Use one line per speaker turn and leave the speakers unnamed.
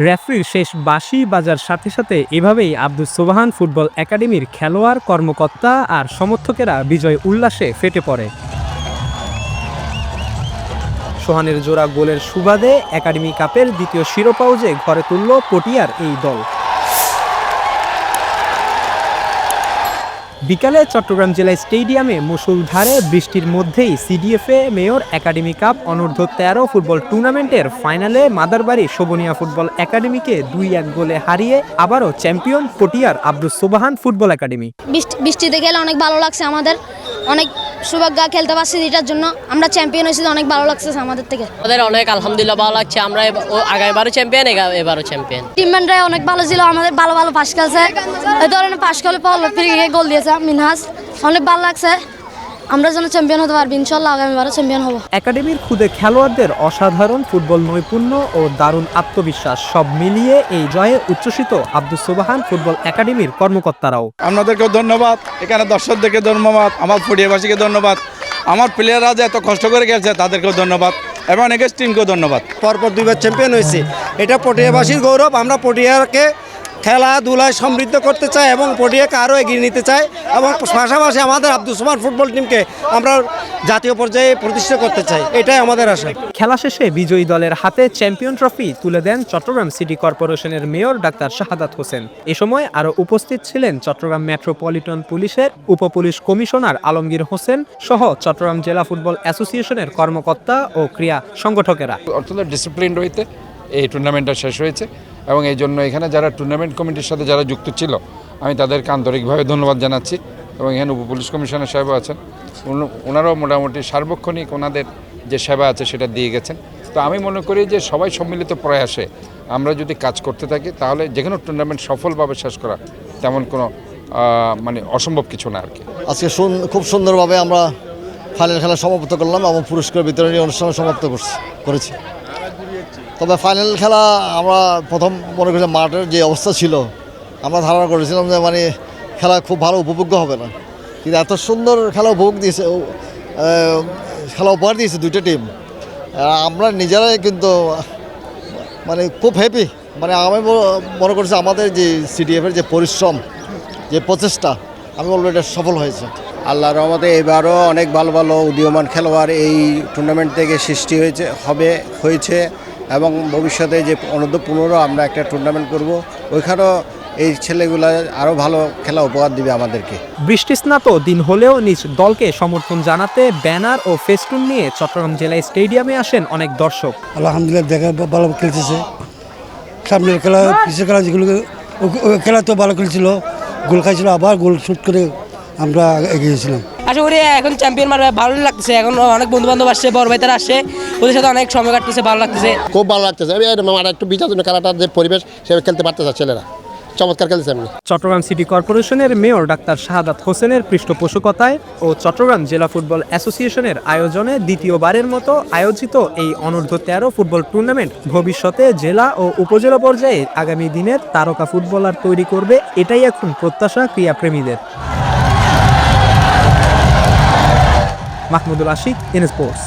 রেফরির শেষ বাঁশি বাজার সাথে সাথে এভাবেই আব্দুল সোবাহান ফুটবল একাডেমির খেলোয়াড়, কর্মকর্তা আর সমর্থকেরা বিজয় উল্লাসে ফেটে পড়ে। সোহানের জোড়া গোলের সুবাদে একাডেমি কাপের দ্বিতীয় শিরোপাও যে ঘরে তুলল পটিয়ার এই দল। বিকালে চট্টগ্রাম জেলা স্টেডিয়ামে মুসুলধারে বৃষ্টির মধ্যেই সিডিএফএ মেয়র একাডেমি কাপ অনূর্ধ্ব তেরো ফুটবল টুর্নামেন্টের ফাইনালে মাদারবাড়ি শোভনিয়া ফুটবল একাডেমিকে দুই এক গোলে হারিয়ে আবারও চ্যাম্পিয়ন পটিয়ার আব্দুল সোবাহান ফুটবল একাডেমি।
বৃষ্টিতে গেলে অনেক ভালো লাগছে আমাদের। অনেক সৌভাগ্য খেলতে পারছি এটার জন্য আমরা চ্যাম্পিয়ন হয়েছি অনেক ভালো লাগছে আমাদের থেকে।
আমাদের অনেক আলহামদুলিল্লাহ ভালো লাগছে আমরা আগামীবারও চ্যাম্পিয়ন এবারও চ্যাম্পিয়ন।
টিমম্যানরা অনেক ভালো ছিল আমাদের ভালো ভালো পাশ খেলছে। এই ধরনের পাশ খেলে পল ফিরে গোল দিয়েছে মিনহাস অনেক ভালো লাগছে। আমরা যেন চ্যাম্পিয়ন হতে পারবি ইনশাল্লাহ আগামীবারও চ্যাম্পিয়ন হব।
একাডেমির খুদে খেলোয়াড়দের অসাধারণ ফুটবল নৈপুণ্য ও দারুণ আত্মবিশ্বাস সব মিলিয়ে এই জয়ে উচ্ছ্বসিত আব্দুস সোবাহান ফুটবল একাডেমির কর্মকর্তারাও।
আপনাদেরকেও ধন্যবাদ। এখানে দর্শকদেরকে ধন্যবাদ আমার ফুটিয়াবাসীকে ধন্যবাদ আমার প্লেয়াররা যে এত কষ্ট করে গেছে তাদেরকেও ধন্যবাদ এবং এগেস্ট টিমকেও ধন্যবাদ।
পরপর দুইবার চ্যাম্পিয়ন হয়েছে। এটা পটিয়াবাসীর গৌরব আমরা পটিয়াকে খেলাধুলায় সমৃদ্ধ করতে চায় এবং পটিয়াকে আরও এগিয়ে নিতে চায় এবং পাশাপাশি আমাদের আব্দুল সুমান ফুটবল টিমকে আমরা জাতীয় পর্যায়ে প্রতিষ্ঠা করতে চাই। এটাই আমাদের আশা।
খেলা শেষে বিজয়ী দলের হাতে চ্যাম্পিয়ন ট্রফি তুলে দেন চট্টগ্রাম সিটি কর্পোরেশনের মেয়র ডাক্তার শাহাদাত হোসেন। এ সময় আরও উপস্থিত ছিলেন চট্টগ্রাম মেট্রোপলিটন পুলিশের উপপুলিশ কমিশনার আলমগীর হোসেন সহ চট্টগ্রাম জেলা ফুটবল অ্যাসোসিয়েশনের কর্মকর্তা ও ক্রীড়া সংগঠকেরা।
অত্যন্ত ডিসিপ্লিন রইতে এই টুর্নামেন্টটা শেষ হয়েছে। এবং এই জন্য এখানে যারা টুর্নামেন্ট কমিটির সাথে যারা যুক্ত ছিল, আমি তাদেরকে আন্তরিকভাবে ধন্যবাদ জানাচ্ছি এবং এখানে উপপুলিশ কমিশনার সাহেব আছেন। ওনারাও মোটামুটি সার্বক্ষণিক ওনাদের যে সেবা আছে সেটা দিয়ে গেছেন। তো আমি মনে করি যে সবাই সম্মিলিত প্রয়াসে আমরা যদি কাজ করতে থাকি, তাহলে যে কোনো টুর্নামেন্ট সফলভাবে শেষ করা তেমন কোনো মানে অসম্ভব কিছু না আর কি।
আজকে খুব সুন্দরভাবে আমরা ফাইনাল খেলা সমাপ্ত করলাম এবং পুরস্কার বিতরণী অনুষ্ঠান সমাপ্ত করছি, করেছি। তবে ফাইনাল খেলা আমরা প্রথম মনে করি মাঠের যে অবস্থা ছিল আমরা ধারণা করেছিলাম যে মানে খেলা খুব ভালো উপভোগ্য হবে না। কিন্তু এত সুন্দর খেলা উপভোগ দিয়েছে খেলা উপহার দিয়েছে দুইটা টিম আমরা নিজেরাই কিন্তু মানে খুব হ্যাপি মানে আমি মনে করছি আমাদের যে সিডিএফের যে পরিশ্রম যে প্রচেষ্টা আমি বলব এটা সফল হয়েছে।
আল্লাহর রহমতে এবারও অনেক ভালো ভালো উদীয়মান খেলোয়াড় এই টুর্নামেন্ট থেকে সৃষ্টি হয়েছে হবে হয়েছে। এবং ভবিষ্যতে যে অনূর্ধ্ব পনেরো আমরা একটা টুর্নামেন্ট করব ওইখানেও এই ছেলেগুলো আরও ভালো খেলা উপহার দিবে আমাদেরকে।
বৃষ্টিস্নাত দিন হলেও নিজ দলকে সমর্থন জানাতে ব্যানার ও ফেস্টুন নিয়ে চট্টগ্রাম জেলা স্টেডিয়ামে আসেন অনেক দর্শক।
আলহামদুলিল্লাহ দেখা ভালো খেলতেছে। সামনের খেলা পিছের খেলা যেগুলো খেলা তো ভালো খেলছিল গোল খাইছিল আবার গোল শুট করে আমরা এগিয়েছিলাম
আশা করি এখন চ্যাম্পিয়ন মারবে ভালো লাগতেছে। এখন অনেক বন্ধু বান্ধব আসছে বড় ভাইতারা আসছে। ওদের সাথে অনেক সময় কাটতেছে ভালো লাগতেছে।
খুব ভালো লাগতেছে। আমার একটু বিচার জন্য খেলাটার যে পরিবেশ সেভাবে খেলতে পারতেছে ছেলেরা। চমৎকার খেলছে এমনি।
চট্টগ্রাম সিটি কর্পোরেশনের মেয়র ডাক্তার শাহাদাত হোসেনের পৃষ্ঠপোষকতায় ও চট্টগ্রাম জেলা ফুটবল অ্যাসোসিয়েশনের আয়োজনে দ্বিতীয়বারের মতো আয়োজিত এই অনূর্ধ্ব তেরো ফুটবল টুর্নামেন্ট ভবিষ্যতে জেলা ও উপজেলা পর্যায়ে আগামী দিনের তারকা ফুটবলার তৈরি করবে এটাই এখন প্রত্যাশা ক্রীড়াপ্রেমীদের। Mahmudul Ashik in sports